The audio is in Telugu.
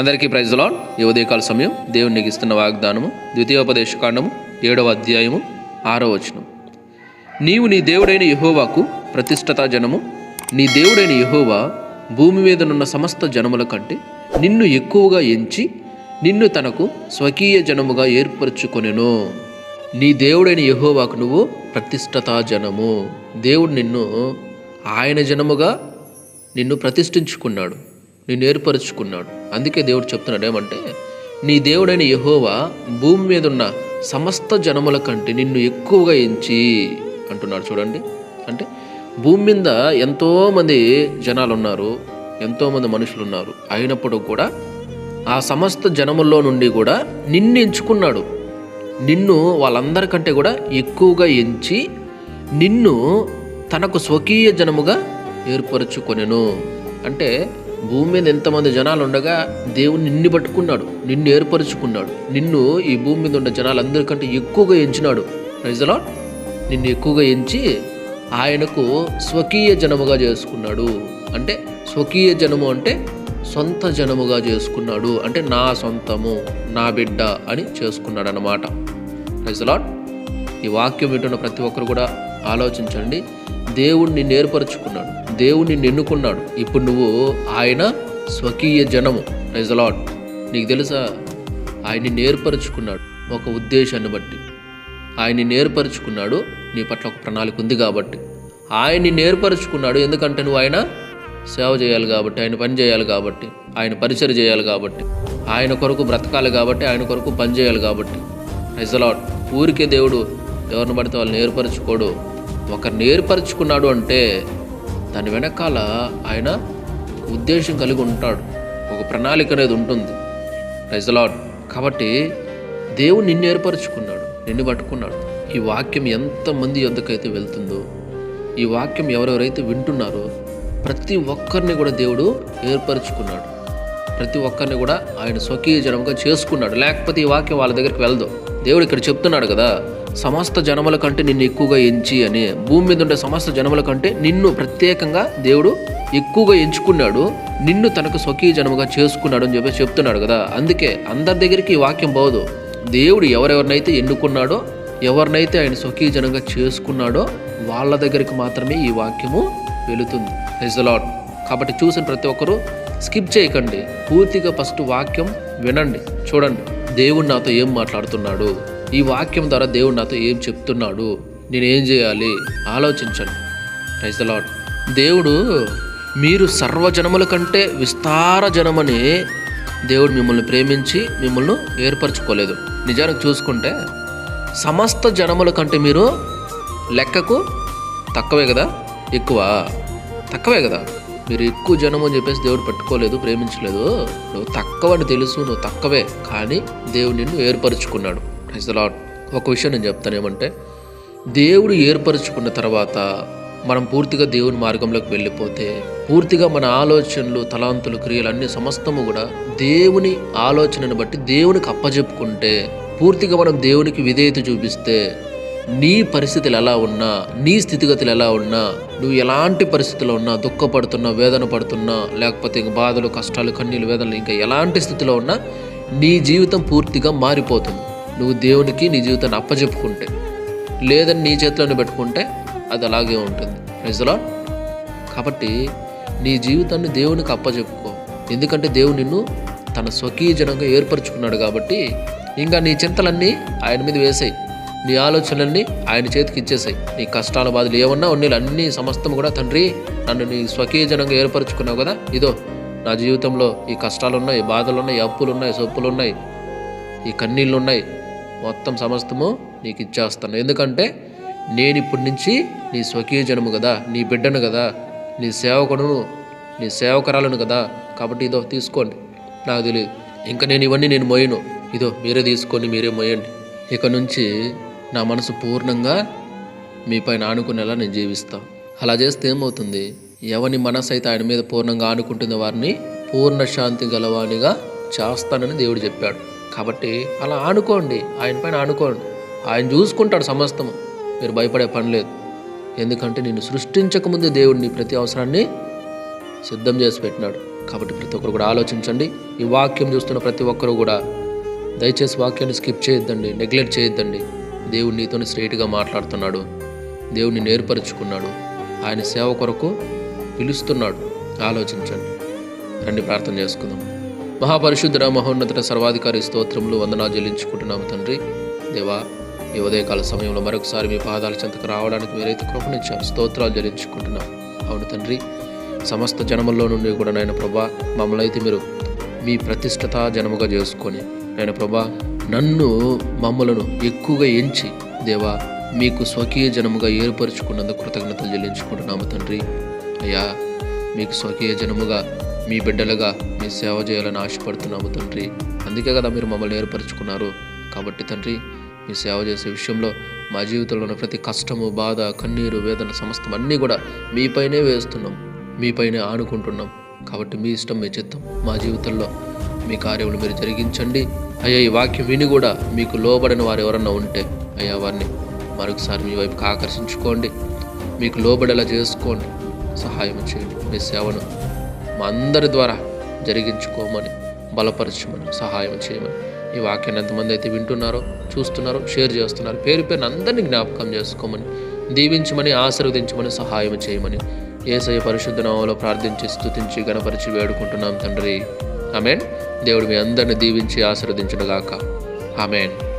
అందరికీ ప్రైజ్లో ఈ ఉదయకాల సమయం దేవునికి ఇస్తున్న వాగ్దానము ద్వితీయోపదేశ కాండము ఏడవ అధ్యాయము ఆరో వచనం. నీవు నీ దేవుడైన యహోవాకు ప్రతిష్టత జనము నీ దేవుడైన యహోవా భూమి మీదనున్న సమస్త జనముల కంటే నిన్ను ఎక్కువగా ఎంచి నిన్ను తనకు స్వకీయ జనముగా ఏర్పరచుకొనెను. నీ దేవుడైన యహోవాకు నువ్వు ప్రతిష్టతా జనము. దేవుడు నిన్ను ఆయన జనముగా నిన్ను ప్రతిష్ఠించుకున్నాడు. నేను ఏర్పరచుకున్నాడు. అందుకే దేవుడు చెప్తున్నాడు ఏమంటే నీ దేవుడైన యహోవా భూమి మీద ఉన్న సమస్త జనముల కంటే నిన్ను ఎక్కువగా ఎంచి అంటున్నాడు చూడండి. అంటే భూమి మీద ఎంతోమంది జనాలు ఉన్నారు ఎంతోమంది మనుషులు ఉన్నారు అయినప్పుడు కూడా ఆ సమస్త జనముల్లో నుండి కూడా నిన్ను ఎంచుకున్నాడు. నిన్ను వాళ్ళందరికంటే కూడా ఎక్కువగా ఎంచి నిన్ను తనకు స్వకీయ జనముగా ఏర్పరచుకొనెను. అంటే భూమి మీద ఎంతమంది జనాలు ఉండగా దేవుడు నిన్ను పట్టుకున్నాడు నిన్ను ఏర్పరచుకున్నాడు. నిన్ను ఈ భూమి మీద ఉన్న జనాలందరికంటే ఎక్కువగా ఎంచినాడు. ప్రజలా నిన్ను ఎక్కువగా ఎంచి ఆయనకు స్వకీయ జనముగా చేసుకున్నాడు. అంటే స్వకీయ జనము అంటే సొంత జనముగా చేసుకున్నాడు. అంటే నా సొంతము నా బిడ్డ అని చేసుకున్నాడు అన్నమాట ప్రజలాడ్ ఈ వాక్యం వింటున్న ప్రతి ఒక్కరు కూడా ఆలోచించండి. దేవుడు నిన్ను ఏర్పరచుకున్నాడు. దేవుడు నిన్ను ఎన్నుకున్నాడు ఇప్పుడు నువ్వు ఆయన స్వకీయ జనము. ప్రజలాడ్ నీకు తెలుసా? ఆయన్ని నేర్పరుచుకున్నాడు ఒక ఉద్దేశాన్ని బట్టి. ఆయన్ని నేర్పరుచుకున్నాడు నీ పట్ల ఒక ప్రణాళిక ఉంది కాబట్టి. ఆయన్ని నేర్పరుచుకున్నాడు ఎందుకంటే నువ్వు ఆయన సేవ చేయాలి కాబట్టి ఆయన పని చేయాలి కాబట్టి ఆయన పరిచయం చేయాలి కాబట్టి ఆయన కొరకు బ్రతకాలి కాబట్టి ఆయన కొరకు పని చేయాలి కాబట్టి. రైజలాట్ ఊరికే దేవుడు ఎవరిని పడితే వాళ్ళు నేర్పరచుకోడు. ఒకరు నేర్పరచుకున్నాడు అంటే దాని వెనకాల ఆయన ఉద్దేశం కలిగి ఉంటాడు. ఒక ప్రణాళిక అనేది ఉంటుంది. రైజలాడ్ కాబట్టి దేవుడు నిన్ను ఏర్పరచుకున్నాడు నిన్ను పట్టుకున్నాడు. ఈ వాక్యం ఎంతమంది ఎంతకైతే వెళ్తుందో ఈ వాక్యం ఎవరెవరైతే వింటున్నారో ప్రతి ఒక్కరిని కూడా దేవుడు ఏర్పరచుకున్నాడు. ప్రతి ఒక్కరిని కూడా ఆయన స్వకీయ జనంగా చేసుకున్నాడు. లేకపోతే ఈ వాక్యం వాళ్ళ దగ్గరికి వెళ్దు. దేవుడు ఇక్కడ చెప్తున్నాడు కదా సమస్త జనముల కంటే నిన్ను ఎక్కువగా ఎంచి అని భూమి మీద ఉండే సమస్త జనముల కంటే నిన్ను ప్రత్యేకంగా దేవుడు ఎక్కువగా ఎంచుకున్నాడు. నిన్ను తనకు స్వకీయ జనముగా చేసుకున్నాడు అని చెప్పి చెప్తున్నాడు కదా. అందుకే అందరి దగ్గరికి ఈ వాక్యం పోదు. దేవుడు ఎవరెవరినైతే ఎన్నుకున్నాడో ఎవరినైతే ఆయన స్వకీయ జనంగా చేసుకున్నాడో వాళ్ళ దగ్గరికి మాత్రమే ఈ వాక్యము వెళుతుంది. రిజలాట్ కాబట్టి చూసిన ప్రతి ఒక్కరూ స్కిప్ చేయకండి. పూర్తిగా ఫస్ట్ వాక్యం వినండి. చూడండి. దేవుడు నాతో ఏం మాట్లాడుతున్నాడు? ఈ వాక్యం ద్వారా దేవుడు నాతో ఏం చెప్తున్నాడు? నేను ఏం చేయాలి? ఆలోచించండి. రైజలాట్ దేవుడు మీరు సర్వజనముల కంటే విస్తార జనమని దేవుడు మిమ్మల్ని ప్రేమించి మిమ్మల్ని ఏర్పరచుకోలేదు. నిజానికి చూసుకుంటే సమస్త జనముల కంటే మీరు లెక్కకు తక్కువే కదా? ఎక్కువ. తక్కువే కదా? మీరు ఎక్కువ జనము అని చెప్పేసి దేవుడు పట్టుకోలేదు ప్రేమించలేదు. నువ్వు తక్కువ అని తెలుసు నువ్వు తక్కువే. కానీ దేవుడు నిన్ను ఏర్పరచుకున్నాడు. లాట్ ఒక విషయం నేను చెప్తాను ఏమంటే దేవుడు ఏర్పరచుకున్న తర్వాత మనం పూర్తిగా దేవుని మార్గంలోకి వెళ్ళిపోతే పూర్తిగా మన ఆలోచనలు తలాంతులు క్రియలు అన్ని సమస్తము కూడా దేవుని ఆలోచనను బట్టి దేవునికి అప్పజెప్పుకుంటే పూర్తిగా మనం దేవునికి విధేయత చూపిస్తే నీ పరిస్థితులు ఎలా ఉన్నా నీ స్థితిగతులు ఎలా ఉన్నా నువ్వు ఎలాంటి పరిస్థితిలో ఉన్నా దుఃఖపడుతున్నా వేదన పడుతున్నా లేకపోతే ఇంకా బాధలు కష్టాలు కన్నీళ్ళు వేదనలు ఇంకా ఎలాంటి స్థితిలో ఉన్నా నీ జీవితం పూర్తిగా మారిపోతుంది. నువ్వు దేవునికి నీ జీవితాన్ని అప్పచెప్పుకుంటే లేదని నీ చేతిలోనే పెట్టుకుంటే అది అలాగే ఉంటుంది. నిజలా కాబట్టి నీ జీవితాన్ని దేవునికి అప్పచెప్పుకో ఎందుకంటే దేవుడు నిన్ను తన స్వకీయ జనంగా ఏర్పరచుకున్నాడు కాబట్టి ఇంకా నీ చింతలన్నీ ఆయన మీద వేసాయి. నీ ఆలోచనలన్నీ ఆయన చేతికి ఇచ్చేసాయి. నీ కష్టాల బాధలు ఏమన్నా ఉన్నీళ్ళు అన్ని సమస్తం కూడా తండ్రి నన్ను నీ స్వకీయ జనంగా ఏర్పరచుకున్నావు కదా. ఇదో నా జీవితంలో ఈ కష్టాలు ఉన్నాయి బాధలు ఉన్నాయి అప్పులు ఉన్నాయి సొప్పులు ఉన్నాయి ఈ కన్నీళ్ళు ఉన్నాయి మొత్తం సమస్తము నీకు ఇచ్చేస్తాను. ఎందుకంటే నేను ఇప్పటి నుంచి నీ స్వకీయ జనము కదా నీ బిడ్డను కదా నీ సేవకుడును నీ సేవకరాలను కదా. కాబట్టి ఇదో తీసుకోండి. నాకు తెలియదు ఇంకా నేను ఇవన్నీ నేను మోయను ఇదో మీరే తీసుకొని మీరే మోయండి ఇక నుంచి నా మనసు పూర్ణంగా మీ పైన ఆనుకునేలా నేను జీవిస్తాను అలా చేస్తే ఏమవుతుంది? ఎవని మనసు అయితే ఆయన మీద పూర్ణంగా ఆనుకుంటుందో వారిని పూర్ణ శాంతి గలవానిగా చేస్తానని దేవుడు చెప్పాడు. కాబట్టి అలా ఆనుకోండి. ఆయన పైన ఆనుకోండి. ఆయన చూసుకుంటాడు సమస్తము. మీరు భయపడే పని లేదు. ఎందుకంటే నిన్ను సృష్టించకముందే దేవుడిని ప్రతి అవసరాన్ని సిద్ధం చేసి పెట్టినాడు. కాబట్టి ప్రతి ఒక్కరు కూడా ఆలోచించండి. ఈ వాక్యం చూస్తున్న ప్రతి ఒక్కరు కూడా దయచేసి వాక్యాన్ని స్కిప్ చేయొద్దండి. నెగ్లెక్ట్ చేయొద్దండి. దేవుడు నీతో స్ట్రైట్గా మాట్లాడుతున్నాడు. దేవుడిని నేర్పరుచుకున్నాడు. ఆయన సేవ కొరకు పిలుస్తున్నాడు. ఆలోచించండి. రండి ప్రార్థన చేసుకుందాం. మహాపరిశుద్ధుర మహోన్నత సర్వాధికారి స్తోత్రములు వందనా చెల్లించుకుంటున్నాము తండ్రి. దేవా ఈ ఉదయకాల సమయంలో మరొకసారి మీ పాదాల చెంతకు రావడానికి మీరైతే కృపణించారు స్తోత్రాలు చెల్లించుకుంటున్నాం. అవును తండ్రి సమస్త జనముల్లో నుండి కూడా నాయన ప్రభా మమ్మల్ని అయితే మీరు మీ ప్రతిష్టత జనముగా చేసుకొని నాయన ప్రభా నన్ను మమ్మలను ఎక్కువగా ఎంచి దేవా మీకు స్వకీయ జనముగా ఏర్పరచుకున్నందుకు కృతజ్ఞతలు చెల్లించుకుంటున్నాము తండ్రి. అయ్యా మీకు స్వకీయ జనముగా మీ బిడ్డలుగా మీ సేవ చేయాలని ఆశపడుతున్నాము తండ్రి. అందుకే కదా మీరు మమ్మల్ని ఏర్పరచుకున్నారు. కాబట్టి తండ్రి మీ సేవ చేసే విషయంలో మా జీవితంలో ఉన్న ప్రతి కష్టము బాధ కన్నీరు వేదన సమస్తం అన్నీ కూడా మీపైనే వేస్తున్నాం. మీపైనే ఆనుకుంటున్నాం. కాబట్టి మీ ఇష్టం మీ చిత్తం మా జీవితంలో మీ కార్యములు మీరు జరిగించండి. అయ్యా ఈ వాక్యం విని కూడా మీకు లోబడిన వారు ఎవరన్నా ఉంటే అయ్యా వారిని మరొకసారి మీ వైపుకి ఆకర్షించుకోండి. మీకు లోబడేలా చేసుకోండి. సహాయం చేయండి. మీ సేవను మా అందరి ద్వారా జరిగించుకోమని బలపరచమని సహాయం చేయమని ఈ వాక్యాన్ని ఎంతమంది అయితే వింటున్నారో చూస్తున్నారో షేర్ చేస్తున్నారు పేరు పేరుని అందరినీ జ్ఞాపకం చేసుకోమని దీవించమని ఆశీర్వదించమని సహాయం చేయమని ఏసయ పరిశుద్ధ నామంలో ప్రార్థించి స్థుతించి గణపరిచి వేడుకుంటున్నాం తండ్రి. ఆమెన్. దేవుడు మీ అందరిని దీవించి ఆశీర్వదించునుగాక ఆమెన్.